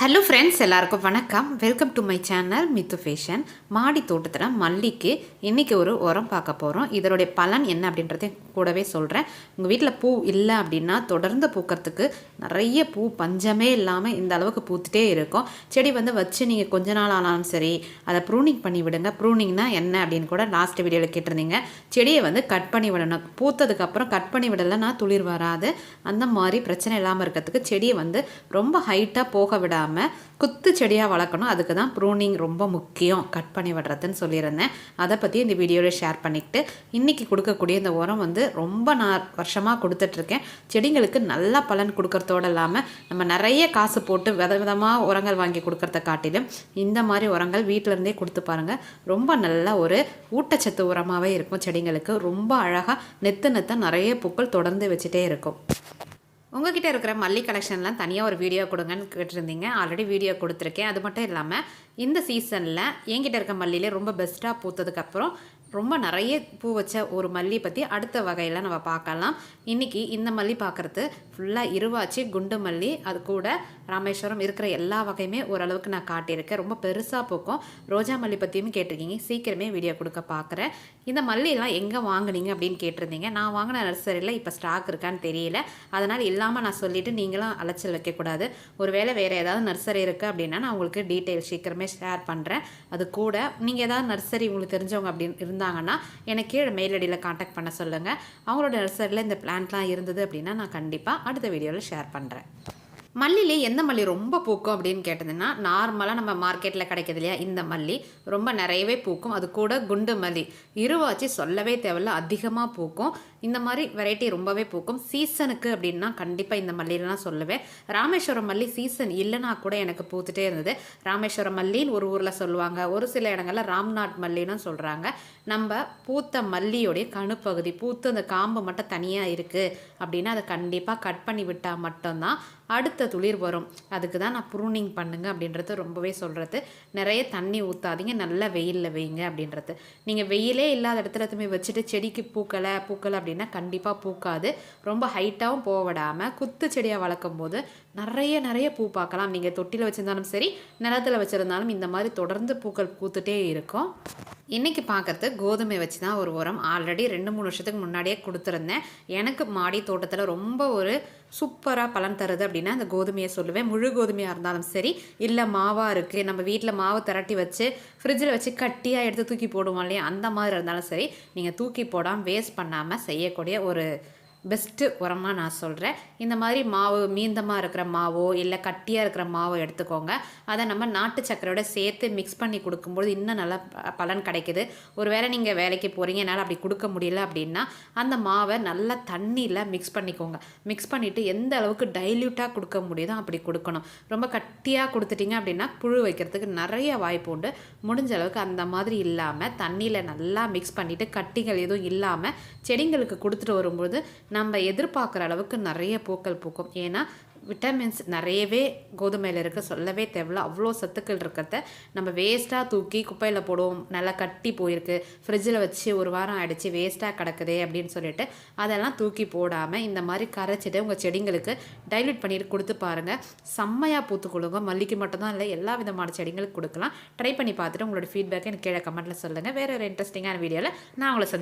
Hello friends எல்லாருக்கும் வணக்கம். Welcome to my channel Mithu fashion மாடி தோட்டத்தில் மல்லிக்கு இன்றைக்கி ஒரு உரம் பார்க்க போகிறோம் இதனுடைய பலன் என்ன அப்படின்றதையும் கூடவே சொல்கிறேன் உங்கள் வீட்டில் பூ இல்லை அப்படின்னா தொடர்ந்து பூக்கிறதுக்கு நிறைய பூ பஞ்சமே இல்லாமல் இந்த அளவுக்கு பூத்துட்டே இருக்கும். செடி வந்து வச்சு நீங்கள் கொஞ்ச நாள் ஆனாலும் சரி அதை ப்ரூனிங் பண்ணி விடுங்க. ப்ரூனிங்னா என்ன அப்படின்னு கூட லாஸ்ட் வீடியோவில் கேட்டிருந்தீங்க. செடியை வந்து கட் பண்ணி விடணும். பூத்ததுக்கப்புறம் கட் பண்ணி விடலைன்னா துளிர் வராது. அந்த மாதிரி பிரச்சனை இல்லாமல் இருக்கிறதுக்கு செடியை வந்து ரொம்ப ஹைட்டாக போக விடாது இல்லாமல் குத்து செடியாக வளர்க்கணும். அதுக்கு தான் ப்ரூனிங் ரொம்ப முக்கியம். கட் பண்ணி விடுறதுன்னு சொல்லியிருந்தேன். அதை பற்றி இந்த வீடியோவில் ஷேர் பண்ணிக்கிட்டு இன்றைக்கி கொடுக்கக்கூடிய இந்த உரம் வந்து ரொம்ப நான் வருஷமாக கொடுத்துட்ருக்கேன். செடிங்களுக்கு நல்ல பலன் கொடுக்கறதோடு இல்லாமல் நம்ம நிறைய காசு போட்டு வித விதமாக உரங்கள் வாங்கி கொடுக்கறத காட்டிலும் இந்த மாதிரி உரங்கள் வீட்டிலேருந்தே கொடுத்து பாருங்கள் ரொம்ப நல்ல ஒரு ஊட்டச்சத்து உரமாகவே இருக்கும். செடிங்களுக்கு ரொம்ப அழகாக நெத்து நெத்த நிறைய பூக்கள் தொடர்ந்து வச்சுட்டே இருக்கும். உங்ககிட்ட இருக்கிற மல்லி கலெக்ஷன்லாம் தனியாக ஒரு வீடியோ கொடுங்கன்னு கேட்டிருந்தீங்க. ஆல்ரெடி வீடியோ கொடுத்துருக்கேன். அது மட்டும் இல்லாமல் இந்த சீசனில் என்கிட்ட இருக்க மல்லியிலே ரொம்ப பெஸ்ட்டாக பூத்ததுக்கப்புறம் ரொம்ப நிறைய பூ வச்ச ஒரு மல்லி பற்றி அடுத்த வகையில் நம்ம பார்க்கலாம். இன்றைக்கி இந்த மல்லி பார்க்குறது ஃபுல்லாக இருவாச்சி குண்டு மல்லி அது கூட ராமேஸ்வரம் இருக்கிற எல்லா வகையுமே ஓரளவுக்கு நான் காட்டியிருக்கேன். ரொம்ப பெருசாக பூக்கும். ரோஜா மல்லி பற்றியும் கேட்டிருக்கீங்க. சீக்கிரமே வீடியோ கொடுக்க பார்க்குறேன். இந்த மல்லியெல்லாம் எங்கே வாங்குனீங்க அப்படின்னு கேட்டிருந்தீங்க. நான் வாங்கின நர்சரியில் இப்போ ஸ்டாக் இருக்கான்னு தெரியல. அதனால் இல்லாமல் நான் சொல்லிவிட்டு நீங்களும் அலைச்சல் வைக்கக்கூடாது ஒருவேளை வேறு ஏதாவது நர்சரி இருக்குது அப்படின்னா நான் உங்களுக்கு டீட்டெயில் சீக்கிரமே ஷேர் பண்ணுறேன் அது கூட நீங்கள் ஏதாவது நர்சரி உங்களுக்கு தெரிஞ்சவங்க அப்படின்னு இருந்தால் இருந்தாங்கன்னா எனக்கு கீழே மெயில் ஐடியில் காண்டாக்ட் பண்ண சொல்லுங்கள் அவங்களோட நர்சரியில் இந்த பிளான்ட்லாம் இருந்தது அப்படின்னா நான் கண்டிப்பாக அடுத்த வீடியோவில் ஷேர் பண்ணுறேன் மல்லிலே எந்த மல்லி ரொம்ப பூக்கும் அப்படின்னு கேட்டதுன்னா நார்மலாக நம்ம மார்க்கெட்டில் கிடைக்கிது இல்லையா இந்த மல்லி ரொம்ப நிறையவே பூக்கும். அது கூட குண்டு மல்லி. இருவாச்சி சொல்லவே தேவையில்ல அதிகமாக பூக்கும். இந்த மாதிரி வெரைட்டி ரொம்பவே பூக்கும். சீசனுக்கு அப்படின்னா கண்டிப்பாக இந்த மல்லிலாம் சொல்லுவேன். ராமேஸ்வரம் மல்லி சீசன் இல்லைனா கூட எனக்கு பூத்துட்டே இருந்தது. ராமேஸ்வரம் மல்லின்னு ஒரு ஊரில் சொல்லுவாங்க. ஒரு சில இடங்களில் ராம்நாட் மல்லின்னு சொல்கிறாங்க நம்ம பூத்த மல்லியோடைய கணுப்பகுதி பூத்து அந்த காம்பு மட்டும் தனியாக இருக்குது அப்படின்னா அதை கண்டிப்பாக கட் பண்ணி விட்டால் மட்டும்தான் அடுத்த துளிர் வரும். அதுக்கு தான் நான் ப்ரூனிங் பண்ணுங்க அப்படின்றது ரொம்பவே சொல்கிறது நிறைய தண்ணி ஊற்றாதீங்க நல்ல வெயிலில் வைங்க அப்படின்றது. நீங்கள் வெயிலே இல்லாத இடத்துல வச்சுட்டு செடிக்கு பூக்கலை பூக்கலை அப்படின்னா கண்டிப்பாக பூக்காது. ரொம்ப ஹைட்டாகவும் போக விடாமல் குத்து செடியாக வளர்க்கும் போது நிறைய நிறைய பூ பார்க்கலாம். நீங்கள் தொட்டியில் வச்சுருந்தாலும் சரி நிலத்தில் வச்சுருந்தாலும் இந்த மாதிரி தொடர்ந்து பூக்கள் பூத்துட்டே இருக்கும். இன்றைக்கி பார்க்குறது கோதுமை வச்சு தான் ஒரு உரம். ஆல்ரெடி ரெண்டு மூணு வருஷத்துக்கு முன்னாடியே கொடுத்துருந்தேன். எனக்கு மாடி தோட்டத்தில் ரொம்ப ஒரு சூப்பராக பலன் தருது அப்படின்னா அந்த கோதுமையை சொல்லுவேன். முழு கோதுமையாக இருந்தாலும் சரி இல்லை மாவாக இருக்குது நம்ம வீட்டில் மாவு திரட்டி வச்சு ஃப்ரிட்ஜில் வச்சு கட்டியாக எடுத்து தூக்கி போடுவோம் இல்லையா? அந்த மாதிரி இருந்தாலும் சரி நீங்கள் தூக்கி போடாமல் வேஸ்ட் பண்ணாமல் செய்யக்கூடிய ஒரு பெஸ்ட்டு உரமாக நான் சொல்கிறேன் இந்த மாதிரி மாவு மீந்தமாக இருக்கிற மாவோ இல்லை கட்டியாக இருக்கிற மாவோ எடுத்துக்கோங்க. அதை நம்ம நாட்டு சக்கரையோட சேர்த்து மிக்ஸ் பண்ணி கொடுக்கும்போது இன்னும் நல்லா பலன் கிடைக்குது. ஒரு வேளை நீங்கள் வேலைக்கு போகிறீங்க என்னால் அப்படி கொடுக்க முடியல அப்படின்னா அந்த மாவை நல்லா தண்ணியில் மிக்ஸ் பண்ணிக்கோங்க. மிக்ஸ் பண்ணிவிட்டு எந்த அளவுக்கு டைல்யூட்டாக கொடுக்க முடியுதோ அப்படி கொடுக்கணும். ரொம்ப கட்டியாக கொடுத்துட்டிங்க அப்படின்னா புழு வைக்கிறதுக்கு நிறைய வாய்ப்பு உண்டு. முடிஞ்ச அளவுக்கு அந்த மாதிரி இல்லாமல் தண்ணியில் நல்லா மிக்ஸ் பண்ணிவிட்டு கட்டிகள் எதுவும் இல்லாமல் செடிங்களுக்கு கொடுத்துட்டு வரும்போது நம்ம எதிர்பார்க்குற அளவுக்கு நிறைய பூக்கள் பூக்கும். ஏன்னா விட்டமின்ஸ் நிறையவே கோதுமையில் இருக்க. சொல்லவே தேவையில்ல. அவ்வளோ சத்துக்கள் இருக்கிறத நம்ம வேஸ்ட்டாக தூக்கி குப்பையில் போடுவோம். நல்லா கட்டி போயிருக்கு. ஃப்ரிட்ஜில் வச்சு ஒரு வாரம் ஆகிடுச்சு வேஸ்ட்டாக கிடக்குதே அப்படின்னு சொல்லிட்டு அதெல்லாம் தூக்கி போடாமல் இந்த மாதிரி கரைச்சிட்டு உங்கள் செடிங்களுக்கு டைல்யூட் பண்ணிட்டு கொடுத்து பாருங்கள் செம்மையாக பூத்து கொடுங்க மல்லிக்கு மட்டும்தான் இல்லை எல்லா விதமான செடிங்களுக்கு கொடுக்கலாம். ட்ரை பண்ணி பார்த்துட்டு உங்களோட ஃபீட்பேக்கை எனக்கு கீழே கமெண்ட்டில் சொல்லுங்கள் வேறு ஒரு இன்ட்ரெஸ்டிங்கான வீடியோவில் நான் உங்களை சந்தி